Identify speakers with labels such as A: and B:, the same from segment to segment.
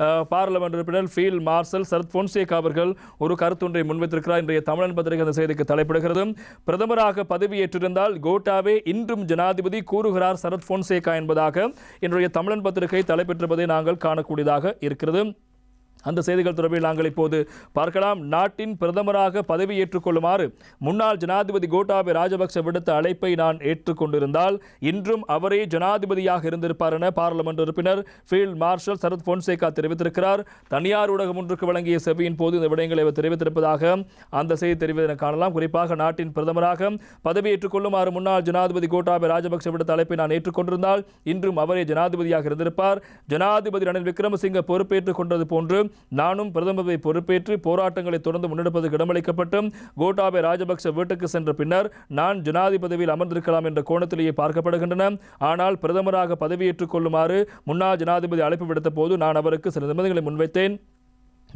A: Parliament உறுப்பினர் feel marshal Sarath Fonseka அவர்கள் ஒரு கருத்தொன்றை முன்வைத்திருக்கிறார். இன்றைய தமிழன் பத்திரிகை அந்த செய்திக்கு தலைப்பிடுகிறது. பிரதமராக பதவியேற்றிருந்தால் கோட்டாவே இன்றும் ஜனாதிபதி கூறுகிறார் சரத் பொன்சேகா என்பதாக இன்றைய தமிழன் பத்திரிகை தலைப்பெற்றிருப்பதை நாங்கள் காணக்கூடியதாக இருக்கிறது. அந்த செய்திகள் தொடர்பில் நாங்கள் இப்போது பார்க்கலாம். நாட்டின் பிரதமராக பதவியேற்றுக் கொள்ளுமாறு முன்னாள் ஜனாதிபதி கோட்டாபய ராஜபக்ச விடுத்த அழைப்பை நான் ஏற்றுக்கொண்டிருந்தால் இன்றும் அவரே ஜனாதிபதியாக இருந்திருப்பார் என பாராளுமன்ற உறுப்பினர் ஃபீல்ட் மார்ஷல் சரத் பொன்சேகா தெரிவித்திருக்கிறார். தனியார் ஊடகம் ஒன்றுக்கு வழங்கிய செவியின் போது இந்த விடயங்களை அவர் தெரிவித்திருப்பதாக அந்த செய்தி தெரிவித்ததை காணலாம். குறிப்பாக நாட்டின் பிரதமராக பதவியேற்றுக் கொள்ளுமாறு முன்னாள் ஜனாதிபதி கோட்டாபய ராஜபக்ச விடுத்த அழைப்பை நான் ஏற்றுக்கொண்டிருந்தால் இன்றும் அவரே ஜனாதிபதியாக இருந்திருப்பார். ஜனாதிபதி ரணில் விக்ரமசிங்க பொறுப்பேற்றுக் கொண்டது போன்று நானும் பிரதமரை பொறுப்பேற்று போராட்டங்களை தொடர்ந்து முன்னெடுப்பதற்கு இடமளிக்கப்பட்டு கோட்டாபே ராஜபக்ச வீட்டுக்கு சென்ற பின்னர் நான் ஜனாதிபதியில் அமர்ந்திருக்கலாம் என்ற கோணத்திலேயே பார்க்கப்படுகின்றன. ஆனால் பிரதமராக பதவியேற்றுக் கொள்ளுமாறு முன்னாள் ஜனாதிபதி அழைப்பு விடுத்த போது நான் அவருக்கு சில நிபந்தனைகளை முன்வைத்தேன்.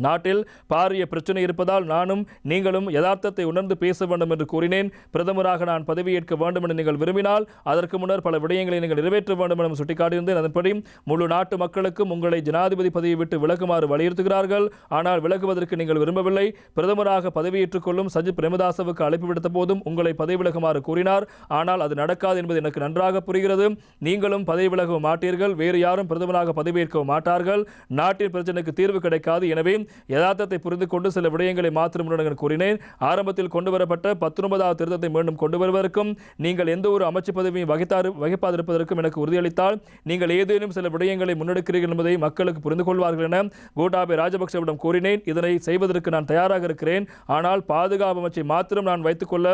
A: நாட்டில் பாரிய பிரச்சனை இருப்பதால் நானும் நீங்களும் யதார்த்தத்தை உணர்ந்து பேச வேண்டும் என்று கூறினேன். பிரதமராக நான் பதவியேற்க வேண்டும் என நீங்கள் விரும்பினால் அதற்கு முன்னர் பல விடயங்களை நீங்கள் நிறைவேற்ற வேண்டும் என சுட்டிக்காட்டியிருந்தேன். அதன்படி முழு நாட்டு மக்களுக்கும் உங்களை ஜனாதிபதி பதவியை விட்டு விலகுமாறு வலியுறுத்துகிறார்கள். ஆனால் விலகுவதற்கு நீங்கள் விரும்பவில்லை. பிரதமராக பதவியேற்றுக் கொள்ளும் சஜித் பிரேமதாசவுக்கு அழைப்பு விடுத்த போதும் உங்களை பதவி விலகுமாறு கூறினார். ஆனால் அது நடக்காது என்பது எனக்கு நன்றாக புரிகிறது. நீங்களும் பதவி விலக மாட்டீர்கள். வேறு யாரும் பிரதமராக பதவியேற்க மாட்டார்கள். நாட்டின் பிரச்சனைக்கு தீர்வு கிடைக்காது. எனவே யதார்த்தத்தை புரிந்து கொண்டு சில விடயங்களை மாத்திரம் கூறினேன். ஆரம்பத்தில் கொண்டு வரப்பட்ட பத்தொன்பதாவது திருத்தத்தை மீண்டும் கொண்டு வருவதற்கும் நீங்கள் எந்த ஒரு அமைச்சு பதவியும் வகித்தாரு வகிப்பாதிருப்பதற்கும் எனக்கு உறுதியளித்தால் நீங்கள் ஏதேனும் சில விடயங்களை முன்னெடுக்கிறீர்கள் என்பதை மக்களுக்கு புரிந்து கொள்வார்கள் என கோட்டாபே ராஜபக்சவிடம் கூறினேன். இதனை செய்வதற்கு நான் தயாராக இருக்கிறேன். ஆனால் பாதுகாப்பு அமைச்சை மாத்திரம் நான் வைத்துக்கொள்ள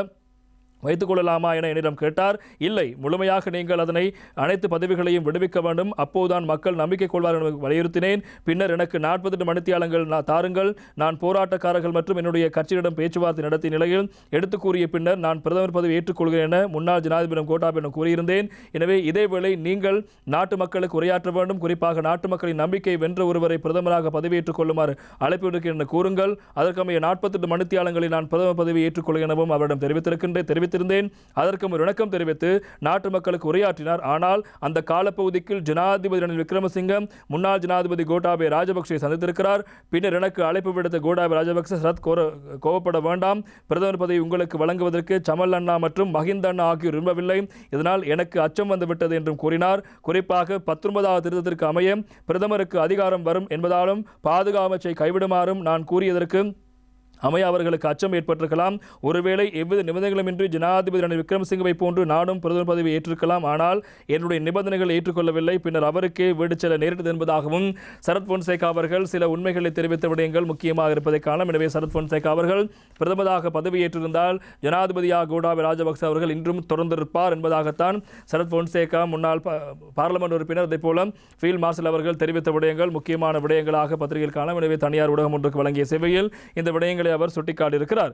A: வைத்துக் கொள்ளலாமா என என்னிடம் கேட்டார். இல்லை முழுமையாக நீங்கள் அதனை அனைத்து பதவிகளையும் விடுவிக்க வேண்டும். அப்போதுதான் மக்கள் நம்பிக்கை கொள்வார் என வலியுறுத்தினேன். பின்னர் எனக்கு நாற்பத்தெட்டு மணித்தியாலங்கள் நான் தாருங்கள். நான் போராட்டக்காரர்கள் மற்றும் என்னுடைய கட்சியிடம் பேச்சுவார்த்தை நடத்திய நிலையில் எடுத்து கூறிய பின்னர் நான் பிரதமர் பதவி ஏற்றுக்கொள்கிறேன் என முன்னாள் ஜனாதிபதி கோட்டாபிடம் கூறியிருந்தேன். எனவே இதேவேளை நீங்கள் நாட்டு மக்களுக்கு உரையாற்ற வேண்டும். குறிப்பாக நாட்டு மக்களின் நம்பிக்கை வென்ற ஒருவரை பிரதமராக பதவியேற்றுக் கொள்ளுமாறு அழைப்பு விடுக்கிறேன் என கூறுங்கள். அதற்கமைய நாற்பத்தெட்டு மணித்தியாலங்களில் நான் பிரதமர் பதவி ஏற்றுக்கொள்கிறேன் எனவும் அவரிடம் தெரிவித்திருக்கின்றேன். வைத்திருந்தேன் அதற்கும் ஒரு இணக்கம் தெரிவித்து நாட்டு மக்களுக்கு உரையாற்றினார். ஆனால் அந்த காலப்பகுதிக்குள் ஜனாதிபதி ரணில் விக்ரமசிங்கம் முன்னாள் ஜனாதிபதி கோட்டாபே ராஜபக்சே சந்தித்திருக்கிறார். பின்னர் எனக்கு அழைப்பு விடுத்த கோட்டாபே ராஜபக்சே சரத் கோர கோவப்பட வேண்டாம். பிரதமர் பதவி உங்களுக்கு வழங்குவதற்கு சமல் அண்ணா மற்றும் மஹிந்த அண்ணா ஆகியோர் விரும்பவில்லை. இதனால் எனக்கு அச்சம் வந்துவிட்டது என்றும் கூறினார். குறிப்பாக பத்தொன்பதாவது திருத்தத்திற்கு அமைய பிரதமருக்கு அதிகாரம் வரும் என்பதாலும் பாதுகாப்பு அமைச்சை கைவிடுமாறும் நான் கூறியதற்கு அமைய அவர்களுக்கு அச்சம் ஏற்பட்டிருக்கலாம். ஒருவேளை எவ்வித நிபந்தனைகளுமின்றி ஜனாதிபதி ரணில் விக்ரமசிங்கவை போன்று நானும் பிரதமர் பதவி ஏற்றிருக்கலாம். ஆனால் என்னுடைய நிபந்தனைகள் ஏற்றுக்கொள்ளவில்லை. பின்னர் அவருக்கே வீடு செல்ல நேரிட்டது என்பதாகவும் சரத் பொன்சேகா அவர்கள் சில உண்மைகளை தெரிவித்த விடயங்கள் முக்கியமாக இருப்பதை காணலாம். எனவே சரத் பொன்சேகா அவர்கள் பிரதமராக பதவியேற்றிருந்தால் ஜனாதிபதியாக கோடாபி ராஜபக்ச அவர்கள் இன்றும் தொடர்ந்திருப்பார் என்பதாகத்தான் சரத் பொன்சேகா முன்னாள் பார்லமெண்ட் பாராளுமன்ற உறுப்பினர் அதே போல ஃபீல்ட் மார்ஷல் அவர்கள் தெரிவித்த விடயங்கள் முக்கியமான விடயங்களாக பத்திரிகையில் காணலாம். எனவே தனியார் ஊடகம் ஒன்றுக்கு வழங்கிய சேவையில் இந்த விடயங்கள் விடயங்களை அவர் சுட்டிக்காட்டியிருக்கிறார்.